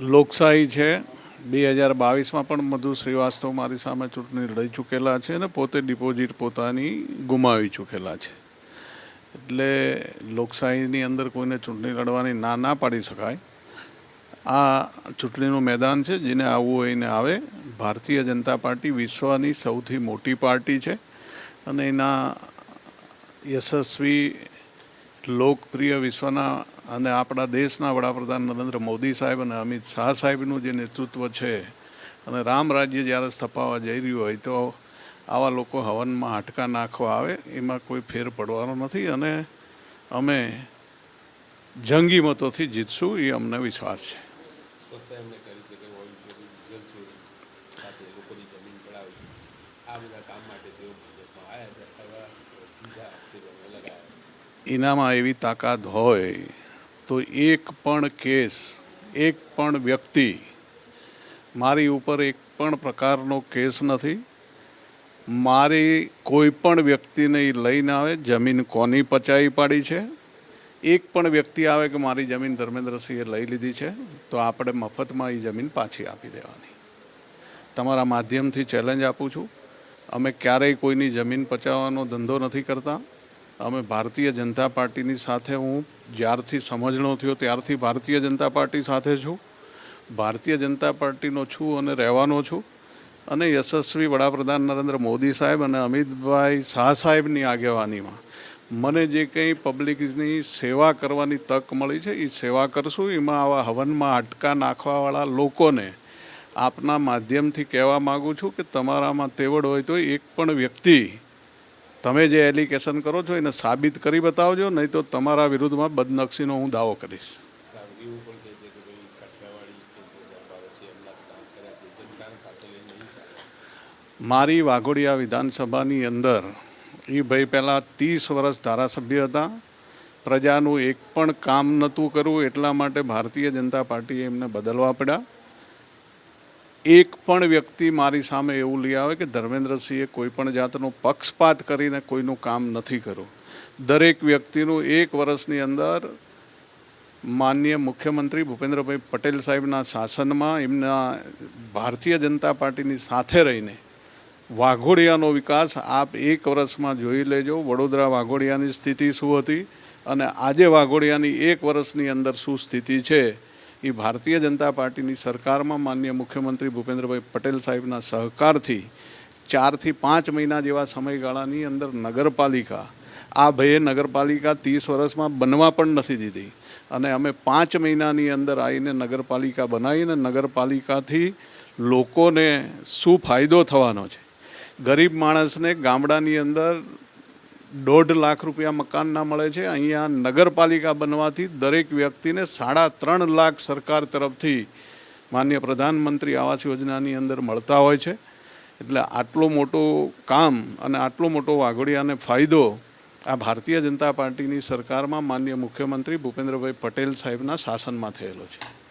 લોકશાહી છે. બે હજાર બાવીસમાં પણ મધુ શ્રીવાસ્તવ મારી સામે ચૂંટણી લડી ચૂકેલા છે અને પોતે ડિપોઝિટ પોતાની ગુમાવી ચૂકેલા છે. એટલે લોકશાહીની અંદર કોઈને ચૂંટણી લડવાની ના ના પાડી શકાય. આ ચૂંટણીનું મેદાન છે, જેને આવવું હોય એને આવે. ભારતીય જનતા પાર્ટી વિશ્વની સૌથી મોટી પાર્ટી છે. અને એના યશસ્વી લોકપ્રિય વિશ્વના અને આપણા દેશના વડાપ્રધાન નરેન્દ્ર મોદી સાહેબ અને અમિત શાહ સાહેબનું જે નેતૃત્વ છે અને રામ રાજ્ય જ્યારે સ્થપાવવા જઈ રહ્યું હોય તો આવા લોકો હવનમાં હાટકા નાખવા આવે, એમાં કોઈ ફેર પડવાનો નથી અને અમે જંગી મતોથી જીતશું, એ અમને વિશ્વાસ છે. એનામાં એવી તાકાત હોય તો એક પણ કેસ, એક પણ વ્યક્તિ મારી ઉપર એક પણ પ્રકારનો કેસ નથી. મારી કોઈ પણ વ્યક્તિને એ લઈને આવે, જમીન કોની પચાવી પાડી છે? એક પણ વ્યક્તિ આવે કે મારી જમીન ધર્મેન્દ્રસિંહે લઈ લીધી છે, તો આપણે મફતમાં એ જમીન પાછી આપી દેવાની. તમારા માધ્યમથી ચેલેન્જ આપું છું. અમે ક્યારેય કોઈની જમીન પચાવવાનો ધંધો નથી કરતા. અમે ભારતીય જનતા પાર્ટીની સાથે હું જ્યારથી સમજણો થયો ત્યારથી ભારતીય જનતા પાર્ટી સાથે છું. ભારતીય જનતા પાર્ટીનો છું અને રહેવાનો છું. અને યશસ્વી વડાપ્રધાન નરેન્દ્ર મોદી સાહેબ અને અમિતભાઈ શાહ સાહેબની આગેવાનીમાં મને જે કંઈ પબ્લિકની સેવા કરવાની તક મળી છે એ સેવા કરશું. એમાં આવા હવનમાં અટકા નાખવાવાળા લોકોને આપના માધ્યમથી કહેવા માગું છું કે તમારામાં તેવડ હોય તો એક પણ વ્યક્તિ તમે જે એલિગેશન કરો છો એને સાબિત કરી બતાવજો નહીં તો તમારા વિરુદ્ધમાં બદનક્ષીનો હું દાવો કરીશ. મારી વાઘોડિયા વિધાનસભાની અંદર એ ભાઈ પહેલાં ત્રીસ વર્ષ ધારાસભ્ય હતા. પ્રજાનું એક પણ કામ નહોતું કરવું એટલા માટે ભારતીય જનતા પાર્ટીએ એમને બદલવા પડ્યા. એક પણ વ્યક્તિ મારી સામે એવું લઈ આવે કે ધર્મેન્દ્રસિંહે કોઈ પણ જાતનો પક્ષપાત કરીને કોઈનું કામ નથી કર્યું. દરેક વ્યક્તિનું એક વર્ષની અંદર માનનીય મુખ્યમંત્રી ભૂપેન્દ્રભાઈ પટેલ સાહેબના શાસનમાં એમના ભારતીય જનતા પાર્ટીની સાથે રહીને વાઘોડિયાનો વિકાસ આપ એક વર્ષમાં જોઈ લેજો. વડોદરા વાઘોડિયાની સ્થિતિ શું હતી અને આજે વાઘોડિયાની એક વર્ષની અંદર શું સ્થિતિ છે એ ભારતીય જનતા પાર્ટીની સરકારમાં માનનીય મુખ્યમંત્રી ભૂપેન્દ્રભાઈ પટેલ સાહેબના સહકારથી ચારથી પાંચ મહિના જેવા સમયગાળાની અંદર નગરપાલિકા, આ ભયે નગરપાલિકા ત્રીસ વર્ષમાં બનવા પણ નથી દીધી. અને અમે પાંચ મહિનાની અંદર આવીને નગરપાલિકા બનાવીને નગરપાલિકાથી લોકોને શું ફાયદો થવાનો છે? ગરીબ માણસને ગામડાની અંદર દોઢ લાખ રૂપિયા મકાનના મળે છે. અહીંયા નગરપાલિકા બનવાથી દરેક વ્યક્તિને સાડા ત્રણ લાખ સરકાર તરફથી માન્ય પ્રધાનમંત્રી આવાસ યોજનાની અંદર મળતા હોય છે. એટલે આટલું મોટું કામ અને આટલો મોટો વાઘોડિયાને ફાયદો આ ભારતીય જનતા પાર્ટીની સરકારમાં માન્ય મુખ્યમંત્રી ભૂપેન્દ્રભાઈ પટેલ સાહેબના શાસનમાં થયેલો છે.